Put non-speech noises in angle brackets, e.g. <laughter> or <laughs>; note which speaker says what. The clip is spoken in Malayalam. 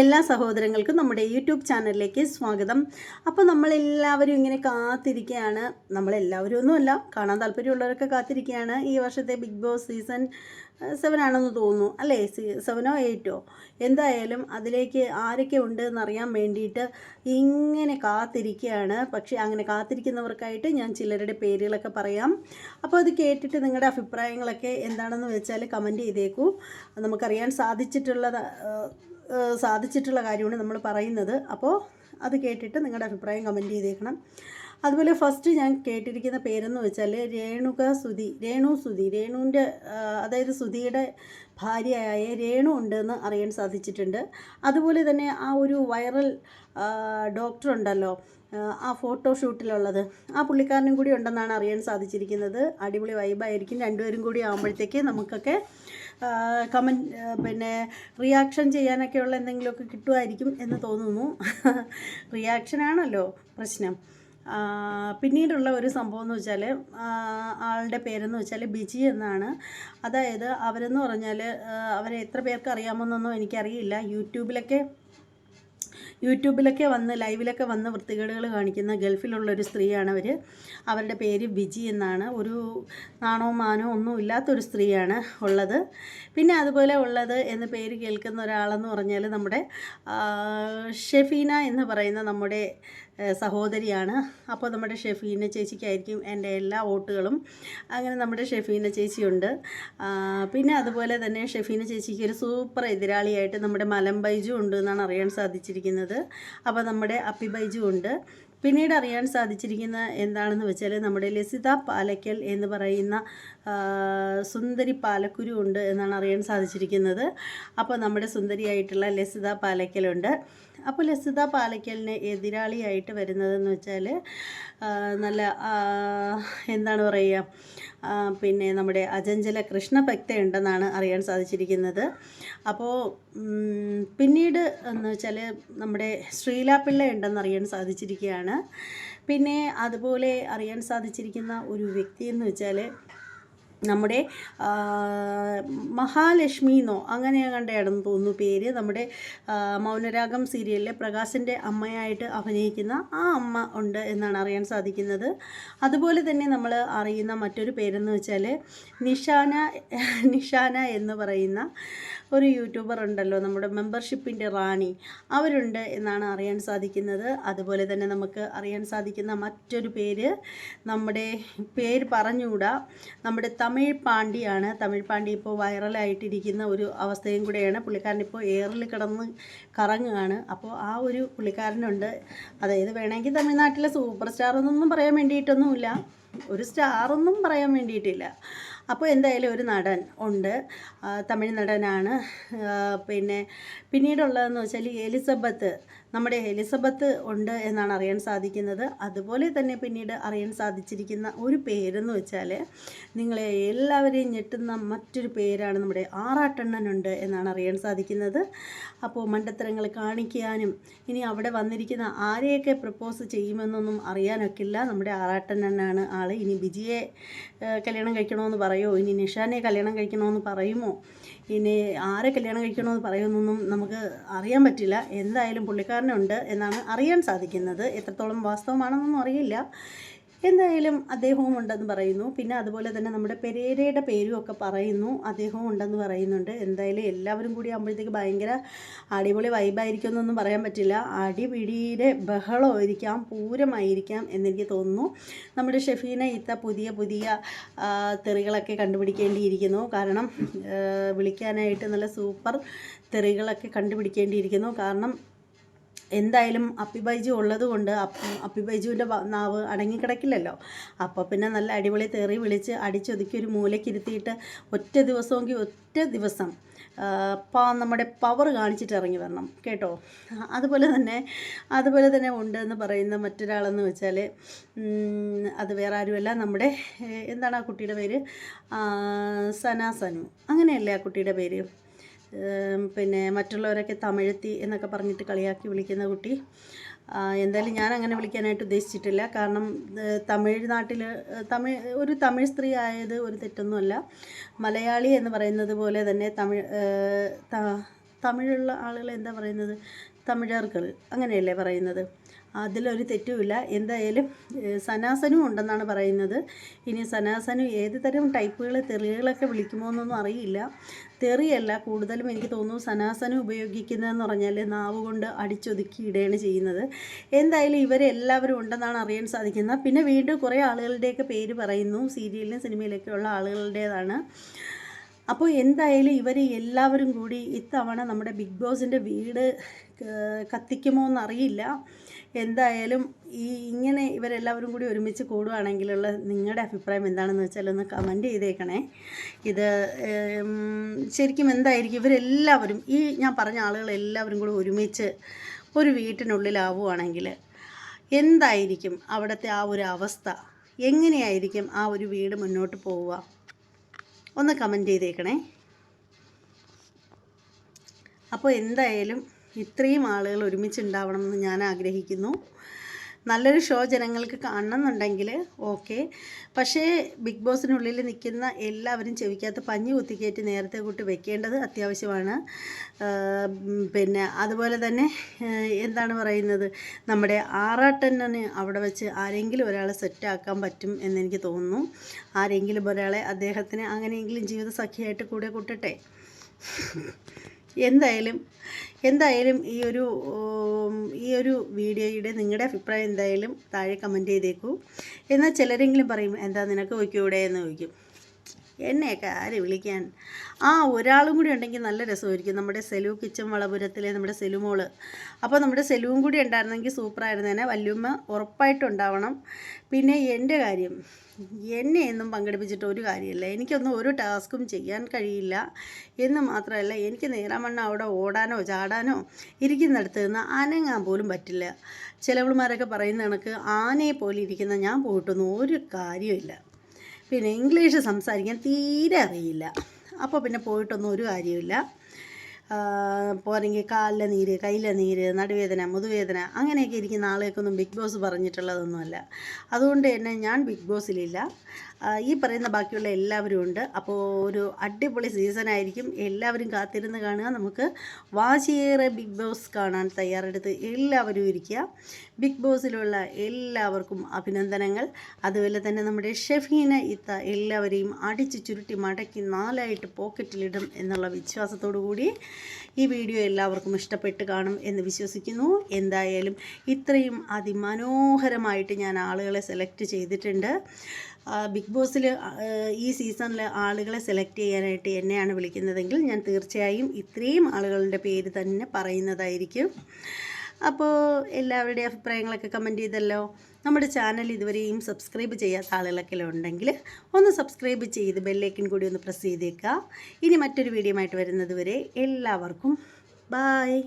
Speaker 1: എല്ലാ സഹോദരങ്ങൾക്കും നമ്മുടെ യൂട്യൂബ് ചാനലിലേക്ക് സ്വാഗതം. അപ്പോൾ നമ്മളെല്ലാവരും ഇങ്ങനെ കാത്തിരിക്കുകയാണ് നമ്മളെല്ലാവരും ഒന്നുമല്ല കാണാൻ താല്പര്യമുള്ളവരൊക്കെ കാത്തിരിക്കുകയാണ് ഈ വർഷത്തെ ബിഗ് ബോസ് സീസൺ സെവൻ ആണെന്ന് തോന്നുന്നു. അല്ലേ? സെവനോ എയ്റ്റോ എന്തായാലും അതിലേക്ക് ആരൊക്കെ ഉണ്ട് എന്നറിയാൻ വേണ്ടിയിട്ട് ഇങ്ങനെ കാത്തിരിക്കുകയാണ് പക്ഷേ അങ്ങനെ കാത്തിരിക്കുന്നവർക്കായിട്ട് ഞാൻ ചിലരുടെ പേരുകളൊക്കെ പറയാം. അപ്പോൾ അത് കേട്ടിട്ട് നിങ്ങളുടെ അഭിപ്രായങ്ങളൊക്കെ എന്താണെന്ന് വെച്ചാൽ കമന്റ് ചെയ്തേക്കൂ. നമുക്കറിയാൻ സാധിച്ചിട്ടുള്ളത് ഏഹ് സാധിച്ചിട്ടുള്ള കാര്യമാണ് നമ്മൾ പറയുന്നത്. അപ്പോൾ അത് കേട്ടിട്ട് നിങ്ങളുടെ അഭിപ്രായം കമന്റ് ചെയ്തേക്കണം. അതുപോലെ ഫസ്റ്റ് ഞാൻ കേട്ടിരിക്കുന്ന പേരെന്ന് വെച്ചാൽ രേണുക സുധി രേണു സുധി രേണുവിന്റെ അതായത് സുധിയുടെ ഭാര്യയായ രേണു ഉണ്ടെന്ന് അറിയാൻ സാധിച്ചിട്ടുണ്ട്. അതുപോലെ തന്നെ ആ ഒരു വൈറൽ ഡോക്ടർ ഉണ്ടല്ലോ ആ, ഫോട്ടോഷൂട്ടിലുള്ളത് ആ പുള്ളിക്കാരനും കൂടി ഉണ്ടെന്നാണ് അറിയാൻ സാധിച്ചിരിക്കുന്നത്. അടിപൊളി വൈബായിരിക്കും രണ്ടുപേരും കൂടി ആകുമ്പോഴത്തേക്ക് നമുക്കൊക്കെ കമന്റ് പിന്നെ റിയാക്ഷൻ ചെയ്യാനൊക്കെയുള്ള എന്തെങ്കിലുമൊക്കെ കിട്ടുമായിരിക്കും എന്ന് തോന്നുന്നു. <laughs> റിയാക്ഷനാണല്ലോ പ്രശ്നം. പിന്നീടുള്ള ഒരു സംഭവം എന്ന് വെച്ചാൽ ആളുടെ പേരെന്ന് വെച്ചാൽ ബിജി എന്നാണ്. അതായത് അവരെന്ന് പറഞ്ഞാൽ അവരെ എത്ര പേർക്ക് അറിയാമെന്നൊന്നും എനിക്കറിയില്ല. യൂട്യൂബിലൊക്കെ യൂട്യൂബിലൊക്കെ വന്ന് ലൈവിലൊക്കെ വന്ന് വൃത്തികേടുകൾ കാണിക്കുന്ന ഗൾഫിലുള്ള ഒരു സ്ത്രീയാണ് അവർ അവരുടെ പേര് ബിജി എന്നാണ്. ഒരു നാണോ മാനോ ഒന്നും ഇല്ലാത്തൊരു സ്ത്രീയാണ് ഉള്ളത്. പിന്നെ അതുപോലെ ഉള്ളത് എന്ന് പേര് കേൾക്കുന്ന ഒരാളെന്ന് പറഞ്ഞാൽ നമ്മുടെ ഷെഫീന എന്ന് പറയുന്ന നമ്മുടെ സഹോദരിയാണ്. അപ്പോൾ നമ്മുടെ ഷെഫീന ചേച്ചിക്കായിരിക്കും എന്റെ എല്ലാ വോട്ടുകളും. അങ്ങനെ നമ്മുടെ ഷെഫീന ചേച്ചിയുണ്ട്. പിന്നെ അതുപോലെ തന്നെ ഷെഫീന ചേച്ചിക്ക് ഒരു സൂപ്പർ എതിരാളിയായിട്ട് നമ്മുടെ മലം ബൈജു ഉണ്ട് എന്നാണ് അറിയാൻ സാധിച്ചിരിക്കുന്നത്. അപ്പോൾ നമ്മുടെ അപ്പി ബൈജു ഉണ്ട്. പിന്നീട് അറിയാൻ സാധിച്ചിരിക്കുന്ന എന്താണെന്ന് വെച്ചാൽ നമ്മുടെ ലസിത പാലക്കൽ എന്ന് പറയുന്ന സുന്ദരി പാലക്കുരു ഉണ്ട് എന്നാണ് അറിയാൻ സാധിച്ചിരിക്കുന്നത്. അപ്പോൾ നമ്മുടെ സുന്ദരിയായിട്ടുള്ള ലസിത പാലക്കലുണ്ട് അപ്പോൾ ലസിത പാലയ്ക്കലിന് എതിരാളിയായിട്ട് വരുന്നതെന്ന് വെച്ചാൽ നല്ല എന്താണ് പറയുക പിന്നെ നമ്മുടെ അജഞ്ചല കൃഷ്ണഭക്ത ഉണ്ടെന്നാണ് അറിയാൻ സാധിച്ചിരിക്കുന്നത്. അപ്പോൾ പിന്നീട് എന്ന് വെച്ചാൽ നമ്മുടെ ശ്രീലാപിള്ള ഉണ്ടെന്ന് അറിയാൻ സാധിച്ചിരിക്കുകയാണ്. പിന്നെ അതുപോലെ അറിയാൻ സാധിച്ചിരിക്കുന്ന ഒരു വ്യക്തി എന്ന് വെച്ചാൽ നമ്മുടെ മഹാലക്ഷ്മി എന്നോ അങ്ങനെ കണ്ടയാണെന്ന് തോന്നുന്നു പേര്. നമ്മുടെ മൗനരാഗം സീരിയലിലെ പ്രകാശിന്റെ അമ്മയായിട്ട് അഭിനയിക്കുന്ന ആ അമ്മ ഉണ്ട് എന്നാണ് അറിയാൻ സാധിക്കുന്നത്. അതുപോലെ തന്നെ നമ്മൾ അറിയുന്ന മറ്റൊരു പേരെന്ന് വെച്ചാൽ നിഷാന നിഷാന എന്ന് പറയുന്ന ഒരു യൂട്യൂബർ ഉണ്ടല്ലോ. നമ്മുടെ മെമ്പർഷിപ്പിന്റെ റാണി. അവരുണ്ട് എന്നാണ് അറിയാൻ സാധിക്കുന്നത്. അതുപോലെ തന്നെ നമുക്ക് അറിയാൻ സാധിക്കുന്ന മറ്റൊരു പേര് നമ്മുടെ പേര് പറഞ്ഞുകൂടാ. നമ്മുടെ തമിഴ് പാണ്ടിയാണ് തമിഴ് പാണ്ടി ഇപ്പോൾ വൈറലായിട്ടിരിക്കുന്ന ഒരു അവസ്ഥയും കൂടെയാണ്. പുള്ളിക്കാരൻ ഇപ്പോൾ എയറിൽ കിടന്ന് കറങ്ങുകയാണ്. അപ്പോൾ ആ ഒരു പുള്ളിക്കാരനുണ്ട്. അതായത് വേണമെങ്കിൽ തമിഴ്നാട്ടിലെ സൂപ്പർ സ്റ്റാർ എന്നൊന്നും പറയാൻ വേണ്ടിയിട്ടൊന്നുമില്ല. ഒരു സ്റ്റാറൊന്നും പറയാൻ വേണ്ടിയിട്ടില്ല. അപ്പോൾ എന്തായാലും ഒരു നടൻ ഉണ്ട്. തമിഴ് നടനാണ്. പിന്നെ പിന്നീടുള്ളതെന്ന് വെച്ചാൽ എലിസബത്ത്. നമ്മുടെ എലിസബത്ത് ഉണ്ട് എന്നാണ് അറിയാൻ സാധിക്കുന്നത്. അതുപോലെ തന്നെ പിന്നീട് അറിയാൻ സാധിച്ചിരിക്കുന്ന ഒരു പേരെന്ന് വെച്ചാൽ നിങ്ങളെ എല്ലാവരെയും ഞെട്ടുന്ന മറ്റൊരു പേരാണ് നമ്മുടെ ആറാട്ടെണ്ണനുണ്ട് എന്നാണ് അറിയാൻ സാധിക്കുന്നത്. അപ്പോൾ മണ്ടത്തരങ്ങൾ കാണിക്കാനും ഇനി അവിടെ വന്നിരിക്കുന്ന ആരെയൊക്കെ പ്രപ്പോസ് ചെയ്യുമെന്നൊന്നും അറിയാനൊക്കില്ല. നമ്മുടെ ആറാട്ടെണ്ണനാണ് ആൾ. ഇനി ബിജിയെ കല്യാണം കഴിക്കണമെന്ന് പറയുമോ ഇനി നിഷാനെ കല്യാണം കഴിക്കണമെന്ന് പറയുമോ? ഇനി ആരെ കല്യാണം കഴിക്കണമെന്ന് പറയുമെന്നൊന്നും നമുക്ക് അറിയാൻ പറ്റില്ല. എന്തായാലും പുള്ളിക്കാരനുണ്ട് എന്നാണ് അറിയാൻ സാധിക്കുന്നത്. എത്രത്തോളം വാസ്തവമാണെന്നൊന്നും അറിയില്ല. എന്തായാലും അദ്ദേഹവും ഉണ്ടെന്ന് പറയുന്നു. പിന്നെ അതുപോലെ തന്നെ നമ്മുടെ പെരേരയുടെ പേരും ഒക്കെ പറയുന്നു. അദ്ദേഹവും ഉണ്ടെന്ന് പറയുന്നുണ്ട്. എന്തായാലും എല്ലാവരും കൂടി ആകുമ്പോഴത്തേക്ക് ഭയങ്കര അടിപൊളി വൈബായിരിക്കും എന്നൊന്നും പറയാൻ പറ്റില്ല. അടിപിടിയുടെ ബഹളമായിരിക്കാം പൂരമായിരിക്കാം എന്നെനിക്ക് തോന്നുന്നു. നമ്മുടെ ഷെഫീന ഇത്ത പുതിയ പുതിയ തെറികളൊക്കെ കണ്ടുപിടിക്കേണ്ടിയിരിക്കുന്നു. കാരണം വിളിക്കാനായിട്ട് നല്ല സൂപ്പർ തെറികളൊക്കെ കണ്ടുപിടിക്കേണ്ടിയിരിക്കുന്നു. കാരണം എന്തായാലും അപ്പി ബൈജു ഉള്ളത് കൊണ്ട് അപ്പി ബൈജുവിന്റെ നാവ് അടങ്ങിക്കിടക്കില്ലല്ലോ. അപ്പോൾ പിന്നെ നല്ല അടിപൊളി തേറി വിളിച്ച് അടിച്ചൊതുക്കി ഒരു മൂലക്കിരുത്തിയിട്ട് ഒറ്റ ദിവസമെങ്കിൽ ഒറ്റ ദിവസം പാ നമ്മുടെ പവർ കാണിച്ചിട്ട് ഇറങ്ങി വരണം. കേട്ടോ? അതുപോലെ തന്നെ അതുപോലെ തന്നെ ഉണ്ട് എന്ന് പറയുന്ന മറ്റൊരാളെന്ന് വെച്ചാൽ അത് വേറെ ആരുമല്ല നമ്മുടെ എന്താണ് ആ കുട്ടിയുടെ പേര്? സനാ സന. അങ്ങനെയല്ലേ ആ കുട്ടിയുടെ പേര്? പിന്നെ മറ്റുള്ളവരൊക്കെ തമിഴത്തി എന്നൊക്കെ പറഞ്ഞിട്ട് കളിയാക്കി വിളിക്കുന്ന കുട്ടി. എന്തായാലും ഞാൻ അങ്ങനെ വിളിക്കാനായിട്ട് ഉദ്ദേശിച്ചിട്ടില്ല. കാരണം തമിഴ്നാട്ടിൽ തമിഴ് ഒരു തമിഴ് സ്ത്രീ ആയത് ഒരു തെറ്റൊന്നുമല്ല. മലയാളി എന്ന് പറയുന്നത് പോലെ തന്നെ തമിഴ് തമിഴുള്ള ആളുകൾ എന്താ പറയുന്നത്? തമിഴർകൾ അങ്ങനെയല്ലേ പറയുന്നത്. അതിലൊരു തെറ്റുമില്ല. എന്തായാലും സനാസനും ഉണ്ടെന്നാണ് പറയുന്നത്. ഇനി സനാസനും ഏത് തരം ടൈപ്പുകൾ തെറികളൊക്കെ വിളിക്കുമോ എന്നൊന്നും അറിയില്ല. തെറിയല്ല കൂടുതലും എനിക്ക് തോന്നുന്നു സനാസനം ഉപയോഗിക്കുന്നതെന്ന് പറഞ്ഞാൽ നാവ് കൊണ്ട് അടിച്ചൊതുക്കി ഇടുകയാണ് ചെയ്യുന്നത്. എന്തായാലും ഇവരെല്ലാവരും ഉണ്ടെന്നാണ് അറിയാൻ സാധിക്കുന്നത്. പിന്നെ വീണ്ടും കുറേ ആളുകളുടെയൊക്കെ പേര് പറയുന്നു. സീരിയലിലും സിനിമയിലൊക്കെ ഉള്ള ആളുകളുടേതാണ്. അപ്പോൾ എന്തായാലും ഇവർ എല്ലാവരും കൂടി ഇത്തവണ നമ്മുടെ ബിഗ് ബോസിന്റെ വീട് കത്തിക്കുമോ എന്നറിയില്ല. എന്തായാലും ഈ ഇങ്ങനെ ഇവരെല്ലാവരും കൂടി ഒരുമിച്ച് കൂടുകയാണെങ്കിലുള്ള നിങ്ങളുടെ അഭിപ്രായം എന്താണെന്ന് വെച്ചാൽ ഒന്ന് കമന്റ് ചെയ്തേക്കണേ. ഇത് ശരിക്കും എന്തായിരിക്കും? ഇവരെല്ലാവരും ഈ ഞാൻ പറഞ്ഞ ആളുകൾ എല്ലാവരും കൂടി ഒരുമിച്ച് ഒരു വീട്ടിനുള്ളിലാവുകയാണെങ്കിൽ എന്തായിരിക്കും അവിടുത്തെ ആ ഒരു അവസ്ഥ? എങ്ങനെയായിരിക്കും ആ ഒരു വീട് മുന്നോട്ട് പോവുക? ഒന്ന് കമന്റ് ചെയ്തേക്കണേ. അപ്പോൾ എന്തായാലും ഇത്രയും ആളുകൾ ഒരുമിച്ച് ഉണ്ടാവണമെന്ന് ഞാൻ ആഗ്രഹിക്കുന്നു. നല്ലൊരു ഷോ ജനങ്ങൾക്ക് കാണണമെന്നുണ്ടെങ്കിൽ ഓക്കെ പക്ഷേ ബിഗ് ബോസിനുള്ളിൽ നിൽക്കുന്ന എല്ലാവരും ചെവിക്കകത്ത് പഞ്ഞു കുത്തിക്കയറ്റി നേരത്തെ കൂട്ടി വെക്കേണ്ടത് അത്യാവശ്യമാണ്. പിന്നെ അതുപോലെ തന്നെ എന്താണ് പറയുന്നത്? നമ്മുടെ ആറാട്ടണ്ണന് അവിടെ വെച്ച് ആരെങ്കിലും ഒരാളെ സെറ്റാക്കാൻ പറ്റും എന്നെനിക്ക് തോന്നുന്നു. ആരെങ്കിലും ഒരാളെ അദ്ദേഹത്തിന് അങ്ങനെയെങ്കിലും ജീവിത സഖിയായിട്ട് കൂടെ കൂട്ടട്ടെ? എന്തായാലും എന്തായാലും ഈ ഒരു ഈ ഒരു വീഡിയോയുടെ നിങ്ങളുടെ അഭിപ്രായം എന്തായാലും താഴെ കമന്റ് ചെയ്തേക്കൂ. എന്നാൽ ചിലരെങ്കിലും പറയും എന്താ നിനക്ക് വയ്ക്കൂടെ? എന്ന് ചോദിക്കും. എന്നെയൊക്കെ ആര് വിളിക്കാൻ? ആ ഒരാളും കൂടി ഉണ്ടെങ്കിൽ നല്ല രസമായിരിക്കും. നമ്മുടെ സെലു കിച്ചൻ വളപുരത്തിലെ നമ്മുടെ സെലുമോൾ. അപ്പോൾ നമ്മുടെ സെലുവും കൂടി ഉണ്ടായിരുന്നെങ്കിൽ സൂപ്പറായിരുന്നേനെ വല്യമ്മ ഉറപ്പായിട്ടുണ്ടാവണം. പിന്നെ എന്റെ കാര്യം എന്നെ എന്നും പങ്കെടുപ്പിച്ചിട്ട് ഒരു കാര്യമില്ല. എനിക്കൊന്നും ഒരു ടാസ്ക്കും ചെയ്യാൻ കഴിയില്ല. എന്ന് മാത്രമല്ല എനിക്ക് നേരാമണ്ണ അവിടെ ഓടാനോ ചാടാനോ ഇരിക്കുന്നിടത്ത് നിന്ന് അനങ്ങാൻ പോലും പറ്റില്ല. ചിലവളുമാരൊക്കെ പറയുന്ന കണക്ക് ആനയെ പോലെ ഇരിക്കുന്ന ഞാൻ പോയിട്ടൊന്നും ഒരു കാര്യമില്ല പിന്നെ ഇംഗ്ലീഷ് സംസാരിക്കാൻ തീരെ അറിയില്ല. അപ്പോൾ പിന്നെ പോയിട്ടൊന്നും ഒരു കാര്യമില്ല പോരെങ്കിൽ കാലിലെ നീര് കയ്യിലെ നീര് നടുവേദന മുതുവേദന അങ്ങനെയൊക്കെ ഇരിക്കുന്ന ആളെയൊക്കൊന്നും ബിഗ് ബോസ് പറഞ്ഞിട്ടുള്ളതൊന്നുമല്ല. അതുകൊണ്ട് തന്നെ ഞാൻ ബിഗ് ബോസിലില്ല. ഈ പറയുന്ന ബാക്കിയുള്ള എല്ലാവരും ഉണ്ട്. അപ്പോൾ ഒരു അടിപൊളി സീസൺ ആയിരിക്കും. എല്ലാവരും കാത്തിരുന്ന് കാണുക. നമുക്ക് വാശിയേറെ ബിഗ് ബോസ് കാണാൻ തയ്യാറെടുത്ത് എല്ലാവരും ഇരിക്കുക. ബിഗ് ബോസിലുള്ള എല്ലാവർക്കും അഭിനന്ദനങ്ങൾ. അതുപോലെ തന്നെ നമ്മുടെ ഷെഫീന ഇത്ത എല്ലാവരെയും അടിച്ച് ചുരുട്ടി മടക്കി നാലായിട്ട് പോക്കറ്റിലിടും എന്നുള്ള വിശ്വാസത്തോടു കൂടി ഈ വീഡിയോ എല്ലാവർക്കും ഇഷ്ടപ്പെട്ട് കാണും എന്ന് വിശ്വസിക്കുന്നു. എന്തായാലും ഇത്രയും അതിമനോഹരമായിട്ട് ഞാൻ ആളുകളെ സെലക്ട് ചെയ്തിട്ടുണ്ട്. ബിഗ് ബോസിൽ ഈ സീസണിൽ ആളുകളെ സെലക്ട് ചെയ്യാനായിട്ട് എന്നെയാണ് വിളിക്കുന്നതെങ്കിൽ ഞാൻ തീർച്ചയായും ഇത്രയും ആളുകളുടെ പേര് തന്നെ പറയുന്നതായിരിക്കും. അപ്പോൾ എല്ലാവരുടെയും അഭിപ്രായങ്ങളൊക്കെ കമന്റ് ചെയ്തല്ലോ. നമ്മുടെ ചാനൽ ഇതുവരെയും സബ്സ്ക്രൈബ് ചെയ്യാത്ത ആളുകളൊക്കെ ഉണ്ടെങ്കിൽ ഒന്ന് സബ്സ്ക്രൈബ് ചെയ്ത് ബെല്ലേക്കൻ കൂടി ഒന്ന് പ്രസ് ചെയ്തേക്കുക. ഇനി മറ്റൊരു വീഡിയോ ആയിട്ട് വരുന്നത് വരെ എല്ലാവർക്കും ബായ്